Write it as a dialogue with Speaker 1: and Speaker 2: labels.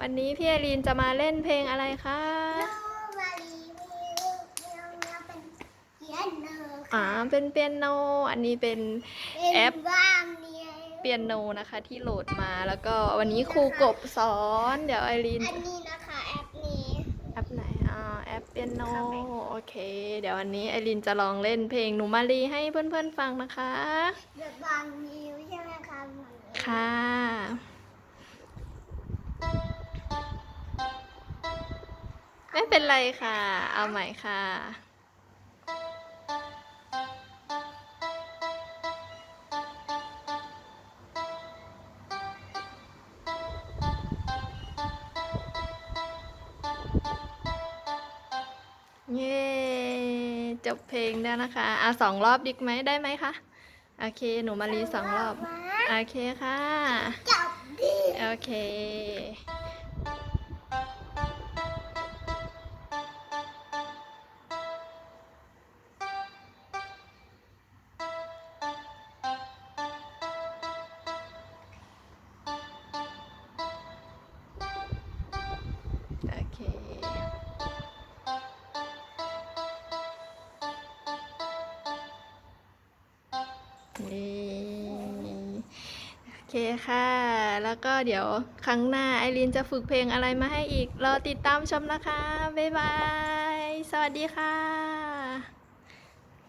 Speaker 1: วันนี้พี่ไอรีนจะมาเล่นเพลงอะไรคะ
Speaker 2: โนมารีมีลูกเดียวแล้วเป็นเพียโน
Speaker 1: อ่าเป็นเปียโน อันนี้เป็นแอป
Speaker 2: บ้างเนี่ย
Speaker 1: เปียโนนะคะ ที่โหลดมาแล้วก็วันนี้ครูกบสอน เดี๋ยวไอรีน
Speaker 2: อันนี้นะคะแอปนี้
Speaker 1: แอปไหนอ่าแอปเปียโนโอเค เดี๋ยววันนี้ไอรีนจะลองเล่นเพลงหนูมารีให้เพื่อนๆฟังนะคะ
Speaker 2: แบบบางนิ้วใช่ไหมคะหมอ
Speaker 1: ค่ะ ไม่เป็นไรค่ะ เอาใหม่ค่ะ เย้จบเพลงแล้วนะคะเอาสองรอบดิกไหมได้ไหมคะ โอเค หนูมารีสองรอบ
Speaker 2: มา
Speaker 1: โอเคค่ะ
Speaker 2: จับดิ
Speaker 1: โอเค โอเคค่ะ แล้วก็เดี๋ยวครั้งหน้าไอรินจะฝึกเพลงอะไรมาให้อีก รอติดตามชมนะคะ บ๊ายบาย สวัสดีค่ะ